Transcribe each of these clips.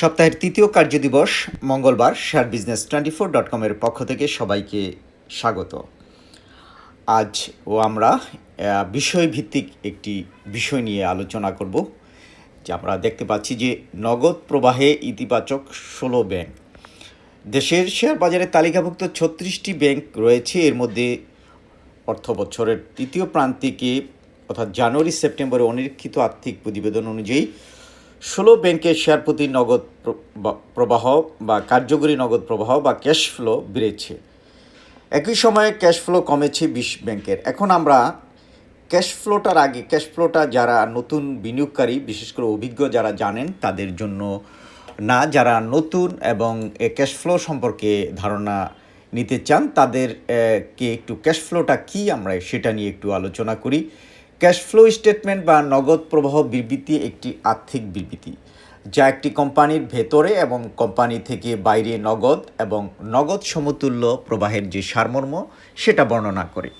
সপ্তাহের তৃতীয় কার্যদিবস মঙ্গলবার share business twenty four dot কমের পক্ষ থেকে সবাইকে স্বাগত। আজ ও আমরা বিষয়ভিত্তিক একটি বিষয় নিয়ে আলোচনা করব, যে আমরা দেখতে পাচ্ছি যে নগদ প্রবাহে ইতিবাচক ষোলো ব্যাংক। দেশের শেয়ার বাজারে তালিকাভুক্ত ছত্রিশটি ব্যাংক রয়েছে, এর মধ্যে অর্থ বছরের তৃতীয় প্রান্তিকে অর্থাৎ জানুয়ারি সেপ্টেম্বরে অনিরীক্ষিত আর্থিক প্রতিবেদন অনুযায়ী ষোলো ব্যাংকের শেয়ার প্রতি নগদ প্রবাহ বা কার্যকরী নগদ প্রবাহ বা ক্যাশ ফ্লো বেড়েছে। একই সময়ে ক্যাশ ফ্লো কমেছে বিশ ব্যাংকের। এখন আমরা ক্যাশ ফ্লোটার আগে ক্যাশ ফ্লোটা যারা নতুন বিনিয়োগকারী বিশেষ করে অভিজ্ঞ যারা জানেন তাদের জন্য না যারা নতুন এবং এ ক্যাশ ফ্লো সম্পর্কে ধারণা নিতে চান তাদের আহ, কে একটু ক্যাশ ফ্লোটা কী আমরা সেটা নিয়ে একটু আলোচনা করি। ক্যাশ ফ্লো স্টেটমেন্ট বা নগদ প্রবাহ বিবৃতি একটি আর্থিক বিবৃতি, যা একটি কোম্পানির ভেতরে এবং কোম্পানি থেকে বাইরে নগদ এবং নগদ সমতুল্য প্রবাহের যে সারমর্ম, সেটা বর্ণনা করে।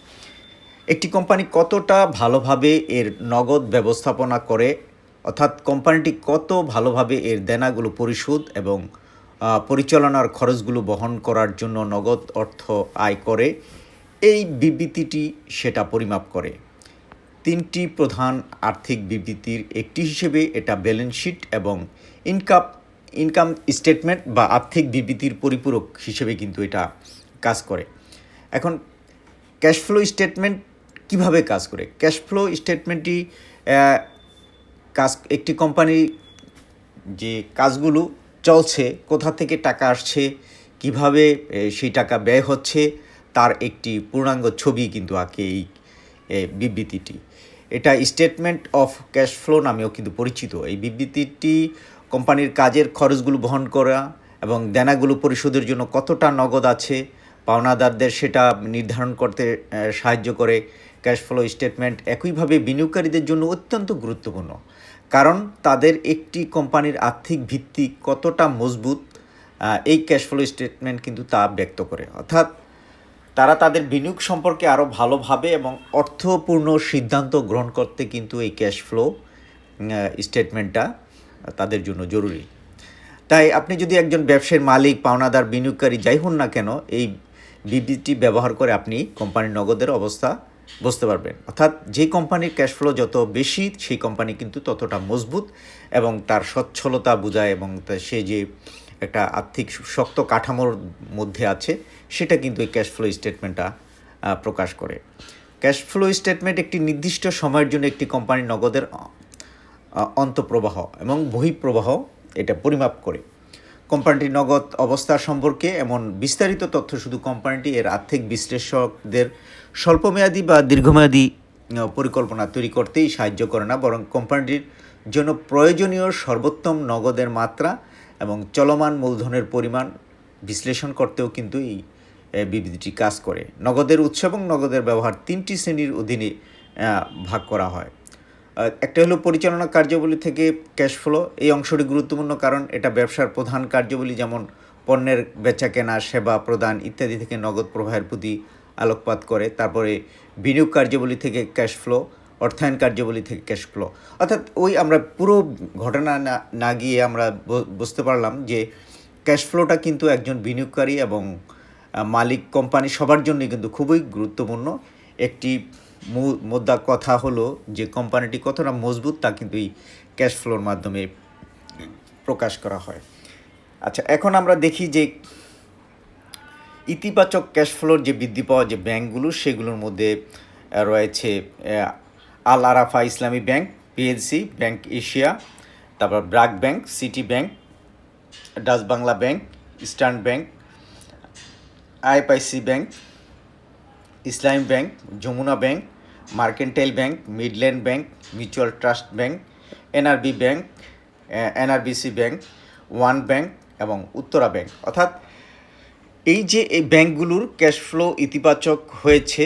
একটি কোম্পানি কতটা ভালোভাবে এর নগদ ব্যবস্থাপনা করে, অর্থাৎ কোম্পানিটি কত ভালোভাবে এর দেনাগুলো পরিশোধ এবং পরিচালনার খরচগুলো বহন করার জন্য নগদ অর্থ আয় করে, এই বিবৃতিটি সেটা পরিমাপ করে। তিনটি প্রধান আর্থিক বিবৃতির একটি হিসেবে এটা ব্যালেন্স শিট এবং ইনকাম ইনকাম স্টেটমেন্ট বা আর্থিক বিবৃতির পরিপূরক হিসেবে কিন্তু এটা কাজ করে। এখন ক্যাশ ফ্লো স্টেটমেন্ট কীভাবে কাজ করে? ক্যাশ ফ্লো স্টেটমেন্টটি কাজ, একটি কোম্পানি যে কাজগুলো চলছে, কোথা থেকে টাকা আসছে, কীভাবে সেই টাকা ব্যয় হচ্ছে, তার একটি পূর্ণাঙ্গ ছবি কিন্তু আঁকে এই বিবৃতিটি। এটা স্টেটমেন্ট অফ ক্যাশ ফ্লো নামেও কিন্তু পরিচিত। এই বিবৃতিটি কোম্পানির কাজের খরচগুলো বহন করা এবং দেনাগুলো পরিশোধের জন্য কতটা নগদ আছে, পাওনাদারদের সেটা নির্ধারণ করতে সাহায্য করে। ক্যাশ ফ্লো স্টেটমেন্ট একইভাবে বিনিয়োগকারীদের জন্য অত্যন্ত গুরুত্বপূর্ণ। কারণ তাদের একটি কোম্পানির আর্থিক ভিত্তি কতটা মজবুত এই ক্যাশ ফ্লো স্টেটমেন্ট কিন্তু তা ব্যক্ত করে। অর্থাৎ তারা তাদের বিনিয়োগ সম্পর্কে আরও ভালোভাবে এবং অর্থপূর্ণ সিদ্ধান্ত গ্রহণ করতে কিন্তু এই ক্যাশ ফ্লো স্টেটমেন্টটা তাদের জন্য জরুরি। তাই আপনি যদি একজন ব্যবসায়ীর মালিক, পাওনাদার, বিনিয়োগকারী যাই হন না কেন, এই বিবৃতি ব্যবহার করে আপনি কোম্পানির নগদের অবস্থা বুঝতে পারবেন। অর্থাৎ যে কোম্পানির ক্যাশ ফ্লো যত বেশি, সেই কোম্পানি কিন্তু ততটা মজবুত এবং তার সচ্ছলতা বোঝায় এবং সে যে একটা আর্থিক শক্ত কাঠামোর মধ্যে আছে, সেটা কিন্তু এই ক্যাশ ফ্লো স্টেটমেন্টটা প্রকাশ করে। ক্যাশ ফ্লো স্টেটমেন্ট একটি নির্দিষ্ট সময়ের জন্য একটি কোম্পানির নগদের অন্তঃপ্রবাহ এবং বহিঃপ্রবাহ এটা পরিমাপ করে। কোম্পানিটির নগদ অবস্থা সম্পর্কে এমন বিস্তারিত তথ্য শুধু কোম্পানিটি এর আর্থিক বিশ্লেষকদের স্বল্পমেয়াদী বা দীর্ঘমেয়াদী পরিকল্পনা তৈরি করতেই সাহায্য করে না, বরং কোম্পানিটির জন্য প্রয়োজনীয় সর্বোত্তম নগদের মাত্রা এবং চলমান মূলধনের পরিমাণ বিশ্লেষণ করতেও কিন্তু এই বিবৃতিটি কাজ করে। নগদের উৎস এবং নগদের ব্যবহার তিনটি শ্রেণির অধীনে ভাগ করা হয়। একটা হলো পরিচালনা কার্যাবলী থেকে ক্যাশ ফ্লো এই অংশটি গুরুত্বপূর্ণ কারণ এটা ব্যবসার প্রধান কার্যাবলী যেমন পণ্যের বেচা কেনা, সেবা প্রদান ইত্যাদি থেকে নগদ প্রবাহের প্রতি আলোকপাত করে। তারপরে বিনিয়োগ কার্যাবলী থেকে ক্যাশ ফ্লো অর্থায়ন কার্যাবলী থেকে ক্যাশ ফ্লো অর্থাৎ ওই আমরা পুরো ঘটনা না না গিয়ে আমরা বুঝতে পারলাম যে ক্যাশ ফ্লোটা কিন্তু একজন বিনিয়োগকারী এবং মালিক কোম্পানি সবার জন্যই কিন্তু খুবই গুরুত্বপূর্ণ। একটি মুদ্রা কথা হলো যে কোম্পানিটি কতটা মজবুত তা কিন্তু এই ক্যাশ ফ্লোর মাধ্যমে প্রকাশ করা হয়। আচ্ছা এখন আমরা দেখি যে ইতিবাচক ক্যাশ ফ্লোর যে বৃদ্ধি পাওয়া যে ব্যাংকগুলো সেগুলোর মধ্যে রয়েছে আল আরাফা ইসলামী ব্যাংক, পিএলসি ব্যাংক এশিয়া, তারপর BRAC bank, City bank, Dutch Bangla bank, Eastern bank, IFIC bank, Islami bank, Jamuna bank, Mercantile bank, Midland bank, Mutual Trust bank, NRB bank NRBC bank, One bank এবং Uttara bank. অর্থাৎ এই যে এই ব্যাংকগুলোর cash flow ইতিবাচক হয়েছে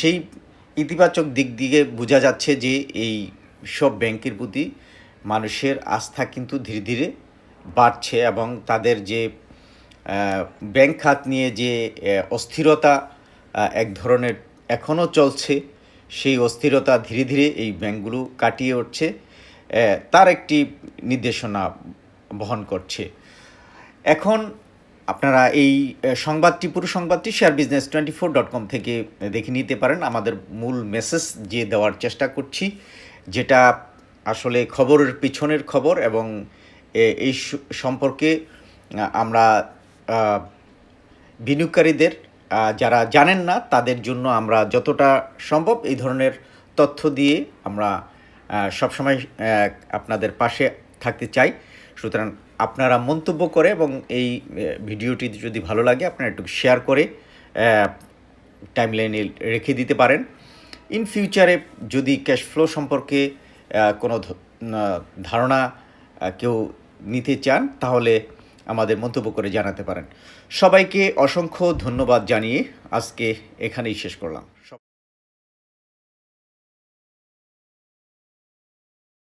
সেই ইতিবাচক দিক দিয়ে বোঝা যাচ্ছে যে এই সব ব্যাংকের প্রতি মানুষের আস্থা কিন্তু ধীরে ধীরে বাড়ছে এবং তাদের যে ব্যাংক খাত নিয়ে যে অস্থিরতা এক ধরনের এখনও চলছে, সেই অস্থিরতা ধীরে ধীরে এই ব্যাংকগুলো কাটিয়ে উঠছে তার একটি নির্দেশনা বহন করছে। এখন আপনারা এই সংবাদটি, পুরো সংবাদটি share business twenty four dot com থেকে দেখে নিতে পারেন। আমাদের মূল মেসেজ যে দেওয়ার চেষ্টা করছি, যেটা আসলে খবরের পিছনের খবর এবং এই সম্পর্কে আমরা বিনিয়োগকারীদের যারা জানেন না, তাদের জন্য আমরা যতটা সম্ভব এই ধরনের তথ্য দিয়ে আমরা সবসময় আপনাদের পাশে থাকতে চাই। সুতরাং আপনারা মন্তব্য করে এবং এই ভিডিওটি যদি ভালো লাগে, আপনারা একটু শেয়ার করে টাইম লাইনে রেখে দিতে পারেন। ইন ফিউচারে যদি ক্যাশ ফ্লো সম্পর্কে কোনো ধারণা কেউ নিতে চান, তাহলে আমাদের মন্তব্য করে জানাতে পারেন। সবাইকে অসংখ্য ধন্যবাদ জানিয়ে আজকে এখানেই শেষ করলাম।